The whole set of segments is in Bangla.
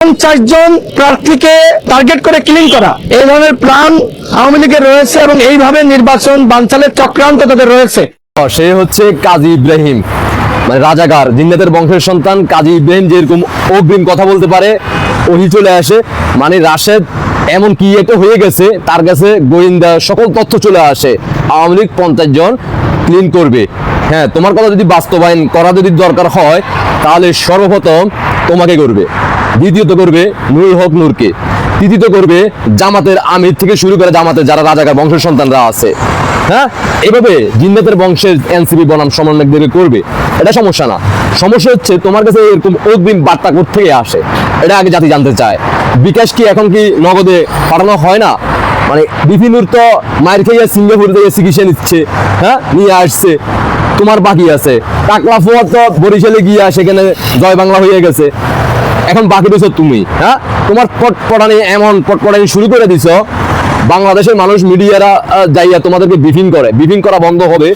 পঞ্চাশ জন প্রার্থীকে টার্গেট করে ক্লিন করা। এই ধরনের প্ল্যান আওয়ামী লীগের রয়েছে এবং এইভাবে নির্বাচন বানচালের চক্রান্ত তাদের রয়েছে। সে হচ্ছে কাজী ইব্রাহিম মানে রাজাকার, জিন্নাতের বংশের সন্তান কাজী ইব্রাহিম যেরকম অগ্রিম কথা বলতে পারে, ওহি চলে আসে। মানে রাশেদ এমন কি একটা হয়ে গেছে, তার কাছে গোয়েন্দা সকল তথ্য চলে আসে। আওয়ামী লীগ পঞ্চাশ জন ক্লিন করবে। হ্যাঁ তোমার কথা যদি বাস্তবায়ন করা যদি দরকার হয়, তাহলে সর্বপ্রথম তোমাকে করবে। দ্বিতীয়ত করবে নুরুল হক নূরকে। তৃতীয়ত করবে জামাতের আমির থেকে শুরু করে জামাতের যারা রাজাকার বংশের সন্তানরা আছে। হ্যাঁ? এভাবে জিন্নাতের বংশের এনসিপি বনাম সমন্বয়কদেরকে করবে। এটা সমস্যা না। সমস্যা হচ্ছে তোমার কাছে এরকম অগ্রিম বার্তা থেকে আসে? এটা আগে জাতি জানতে চায়। বিকাশ কি এখন কি নগদে পাঠানো হয় না? মানে বিভিন্নর তো মায়ের খেয়ে সিঙ্গাপুর থেকে চিকিৎসা নিচ্ছে হ্যাঁ? নিয়ে আসছে। তোমার বাকি আছে। টাকলা ফোয়ার তো বরিশালে গিয়া সেখানে জয় বাংলা হয়ে গেছে। এখন বাকি দিছ তুমি হ্যাঁ? তোমার পটপটানি এমন পটপটানি শুরু করে দিছো, বাংলাদেশের মানুষ মিডিয়ারা যাইয়া তোমাদেরকে ব্রিফিং করে। ব্রিফিং করা বন্ধ হবে,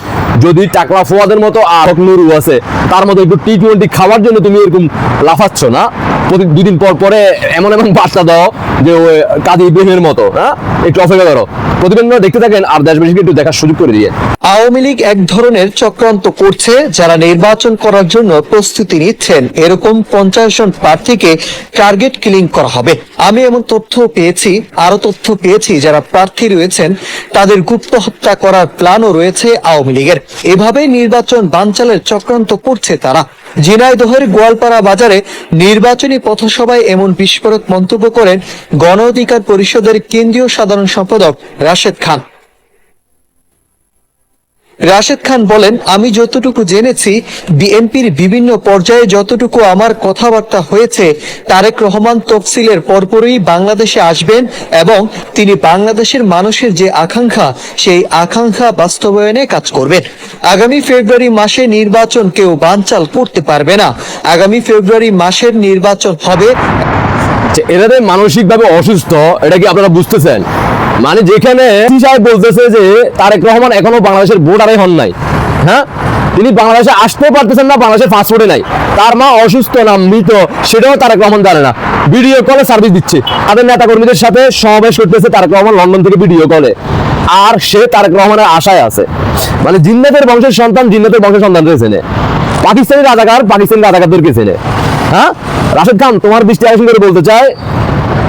যদি টাকলা ফোয়াদের মতো আর নুরু আছে, তার মতো একটু টি টোয়েন্টি খাওয়ার জন্য তুমি এরকম লাফাচ্ছ না? প্রতি দুদিন পর পরে এমন এমন বার্তা দাও যে ওই কাদি ইব্রাহিমের মতো হ্যাঁ? একটু অপেক্ষা করো প্রতিবেদন দেখতে থাকেন আর দেশবাসীকে একটু দেখার সুযোগ করে দিয়ে। আওয়ামী লীগ এক ধরনের চক্রান্ত করছে যারা নির্বাচন করার জন্য প্রস্তুতি নিচ্ছেন। এরকম পঞ্চাশ জন প্রার্থীকে টার্গেট কিলিং করা হবে। আমি এমন তথ্য পেয়েছি আরও তথ্য পেয়েছি, যারা প্রার্থী রয়েছেন, তাদের গুপ্ত হত্যা করার প্ল্যানও রয়েছে আওয়ামী লীগের। এভাবে নির্বাচন বানচালের চক্রান্ত করছে তারা। ঝিনাইদহের গোয়ালপাড়া বাজারে নির্বাচনী পথসভায় এমন বিস্ফোরক মন্তব্য করেন গণ অধিকার পরিষদের কেন্দ্রীয় সাধারণ সম্পাদক রাশেদ খান। রাশেদ খান বলেন, আমি যতটুকু জেনেছি, বিএনপির বিভিন্ন পর্যায়ে যতটুকু আমার কথাবার্তা হয়েছে, তারেক রহমান তফসিলের পরপরই বাংলাদেশে আসবেন এবং তিনি বাংলাদেশের মানুষের যে আকাঙ্ক্ষা, সেই আকাঙ্ক্ষা বাস্তবায়নে কাজ করবেন। আগামী ফেব্রুয়ারি মাসে নির্বাচন কেউ বানচাল করতে পারবে না। আগামী ফেব্রুয়ারি মাসের নির্বাচন হবে এরা মানসিকভাবে অসুস্থ, এটা কি আপনারা বুঝতেছেন? মানে যেখানে বলতেছে যে তারেক রহমান এখনও বাংলাদেশের ভোটারে হন নাই। হ্যাঁ? তিনি বাংলাদেশে আসতেও পারতেছেন না, বাংলাদেশের পাসপোর্টে নাই। তার মা অসুস্থ, না মৃত, সেটাও তারেক রহমান জানে না। ভিডিও কলে সার্ভিস দিচ্ছে। তাদের নেতা কর্মীদের সাথে সমাবেশ করতেছে তারেক রহমান লন্ডন থেকে ভিডিও কলে আর সে তারেক রহমানের আশায় আছে। মানে জিন্নাতের বংশের সন্তান, জিন্নাতের বংশের সন্তান রয়েছে পাকিস্তানি রাজাকার, পাকিস্তানি রাজাকারদেরকে চেনে হ্যাঁ? রাশেদ খান, তোমার দৃষ্টি আকর্ষণ করে বলতে চাই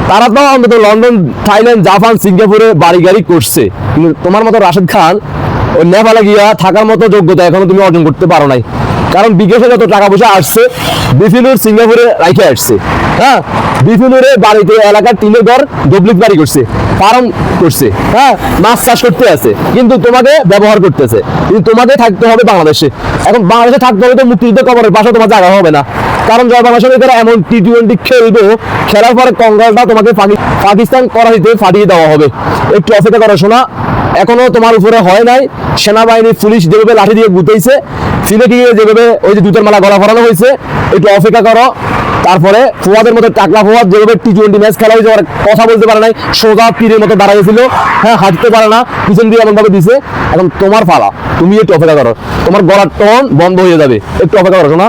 তারা তো অন্তত লন্ডন, থাইল্যান্ড, জাপান, সিঙ্গাপুরে বাড়ি গাড়ি করছে। কিন্তু তোমার মতো রাশেদ খান ওই নেপালে গিয়া থাকার মতো যোগ্যতা এখনও তুমি অর্জন করতে পারো নাই। কারণ বিকেশে যত টাকা পয়সা আসছে বিফিনুর সিঙ্গাপুরে রাইখে আসছে। হ্যাঁ বিফিনুরে বাড়িতে এলাকার টিনের ঘর ডুপ্লিক বাড়ি করছে ফার্ম করছে। হ্যাঁ মাছ চাষ করতে আছে, কিন্তু তোমাকে ব্যবহার করতেছে। কিন্তু তোমাকে থাকতে হবে বাংলাদেশে। এখন বাংলাদেশে থাকতে হবে তো মুক্তিযুদ্ধ কবরের পাশে তোমার জায়গা হবে না। কারণ জয় বাংলাদেশের ভিতরে এমন টি টোয়েন্টি খেলব, খেলার পরে কঙ্গালটা তোমাকে পাকিস্তান করাচিতে ফাটিয়ে দেওয়া হবে। একটু অপেক্ষা করো শোনা, এখনও তোমার উপরে হয় নাই। সেনাবাহিনী, পুলিশ যেভাবে লাঠি দিয়ে গুতাইছে সিলেটি যেভাবে ওই যে দুধের মালা গলা ভরানো হয়েছে, একটু অপেক্ষা করো। তারপরে ফোয়াদের মতো টাকলা ফোয়াদ, যেভাবে টি টোয়েন্টি ম্যাচ খেলা হয়েছে কথা বলতে পারে নাই, সোজা তীরের মতো দাঁড়াইছিল হ্যাঁ হাঁটতে পারে না, পিছন দিয়ে এমনভাবে দিছে। এখন তোমার ফালা, তুমি একটু অপেক্ষা করো। তোমার গড়ার টন বন্ধ হয়ে যাবে। একটু অপেক্ষা করো, শোনা।